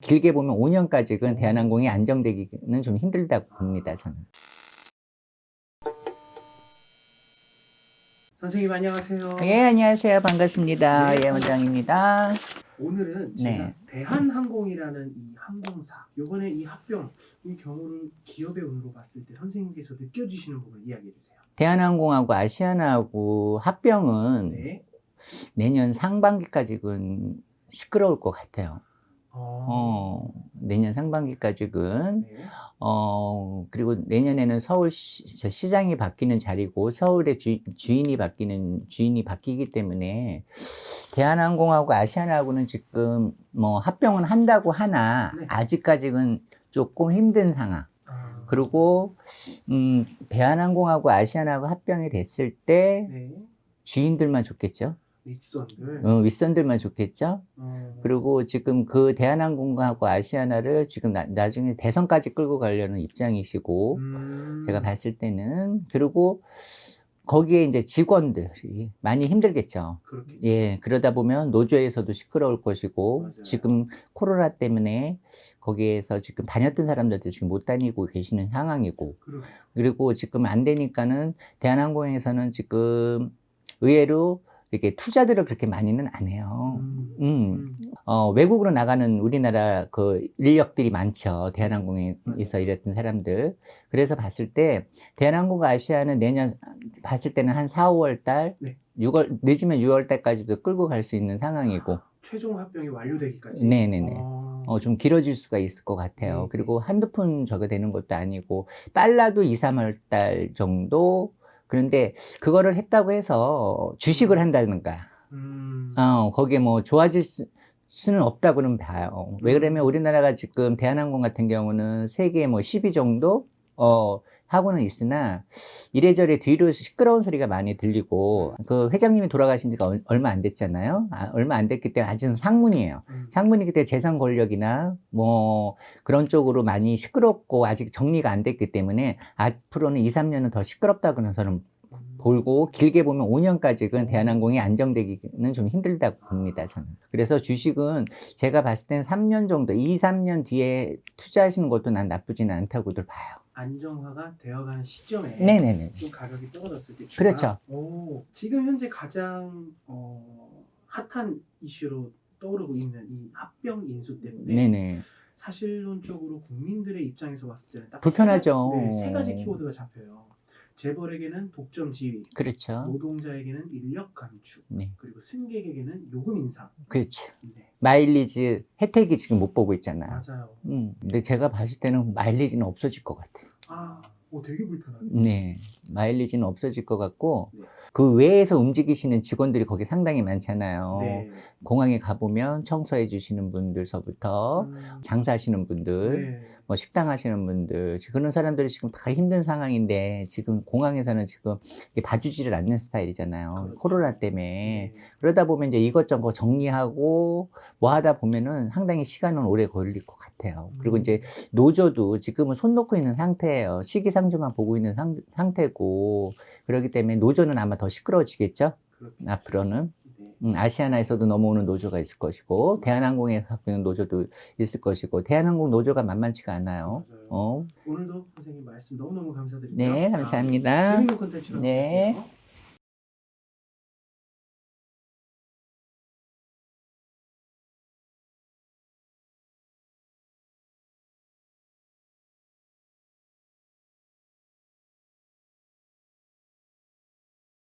길게 보면 5년까지는 대한항공이 안정되기는 좀 힘들다고 봅니다, 저는. 선생님 안녕하세요. 예, 안녕하세요. 반갑습니다. 네, 예, 원장입니다. 오늘은 제가 네. 대한항공이라는 이 항공사 요번에 이 합병 이 경우를 기업의 운으로 봤을 때 선생님께서 느껴지시는 부분을 이야기해 주세요. 대한항공하고 아시아나하고 합병은 네. 내년 상반기까지는 시끄러울 것 같아요. 어. 어, 내년 상반기까지는 네. 어, 그리고 내년에는 서울 시, 저 시장이 바뀌는 자리고 서울의 주, 주인이 바뀌는, 주인이 바뀌기 때문에 대한항공하고 아시아나하고는 지금 뭐 합병은 한다고 하나 네. 아직까지는 조금 힘든 상황. 아. 그리고, 음, 대한항공하고 아시아나하고 합병이 됐을 때 네. 주인들만 좋겠죠? 윗선들. 어, 윗선들만 좋겠죠? 어. 그리고 지금 그 대한항공하고 아시아나를 지금 나, 나중에 대선까지 끌고 가려는 입장이시고, 음. 제가 봤을 때는, 그리고 거기에 이제 직원들이 많이 힘들겠죠. 그렇게. 예, 그러다 보면 노조에서도 시끄러울 것이고, 맞아요. 지금 코로나 때문에 거기에서 지금 다녔던 사람들도 지금 못 다니고 계시는 상황이고, 그렇게. 그리고 지금 안 되니까는 대한항공에서는 지금 의외로 이렇게 투자들을 그렇게 많이는 안 해요. 음. 음, 음. 어, 외국으로 나가는 우리나라 그 인력들이 많죠. 대한항공에서 일했던 사람들. 그래서 봤을 때, 대한항공과 아시아는 내년 봤을 때는 한 4, 5월 달, 네. 6월, 늦으면 6월 달까지도 끌고 갈 수 있는 상황이고, 최종 합병이 완료되기까지. 네네네. 어. 어, 좀 길어질 수가 있을 것 같아요. 네. 그리고 한두 푼 저거 되는 것도 아니고, 빨라도 2, 3월 달 정도? 그런데 그거를 했다고 해서 주식을 한다든가, 음. 어, 거기에 뭐 좋아질 수, 수는 없다고는 봐요. 왜 그러면 우리나라가 지금 대한항공 같은 경우는 세계 뭐 10위 정도, 어, 하고는 있으나 이래저래 뒤로 시끄러운 소리가 많이 들리고 그 회장님이 돌아가신 지가 얼- 얼마 안 됐잖아요. 아, 얼마 안 됐기 때문에 아직은 상문이에요. 음. 상문이기 때문에 재산 권력이나 뭐 그런 쪽으로 많이 시끄럽고 아직 정리가 안 됐기 때문에 앞으로는 2, 3년은 더 시끄럽다고는 저는 볼고 길게 보면 5년까지는 대한항공이 안정되기는 좀 힘들다고 봅니다 저는 그래서 주식은 제가 봤을 때는 3년 정도 2, 3년 뒤에 투자하시는 것도 난 나쁘지는 않다고들 봐요 안정화가 되어가는 시점에 네네네 좀 가격이 떨어졌을 때 주가- 그렇죠. 오, 지금 현재 가장 어, 핫한 이슈로 떠오르고 있는 이 합병 인수 때문에 네네 사실론적으로 국민들의 입장에서 봤을 때는 딱 불편하죠. 세, 가- 네, 세 가지 키워드가 잡혀요. 재벌에게는 독점 지위, 그렇죠 노동자에게는 인력 감축, 네 그리고 승객에게는 요금 인상. 그렇죠 네, 마일리지 혜택이 지금 못 보고 있잖아요 맞아요. 음, 근데 제가 봤을 때는 마일리지는 없어질 것 같아요 아, 오, 되게 불편하네. 네, 마일리지는 없어질 것 같고 네. 그 외에서 움직이시는 직원들이 거기 상당히 많잖아요. 네. 공항에 가보면 청소해 주시는 분들서부터 음, 장사하시는 분들, 네. 뭐 식당 하시는 분들 그런 사람들이 지금 다 힘든 상황인데 지금 공항에서는 지금 봐주지를 않는 스타일이잖아요. 그렇죠. 코로나 때문에 네. 그러다 보면 이제 이것저것 정리하고 뭐 하다 보면은 상당히 시간은 오래 걸릴 것 같아요. 그리고 음. 이제 노조도 지금은 손 놓고 있는 상태예요. 시기상조만 보고 있는 상, 상태고 그렇기 때문에 노조는 아마 더 시끄러워지겠죠. 앞으로는 네. 음, 아시아나에서도 넘어오는 노조가 있을 것이고 대한항공에서 있는 노조도 있을 것이고 대한항공 노조가 만만치가 않아요. 어, 오늘도 선생님 말씀 너무너무 감사드립니다. 네, 감사합니다. 아, 재밌는 콘텐츠로 네. 네.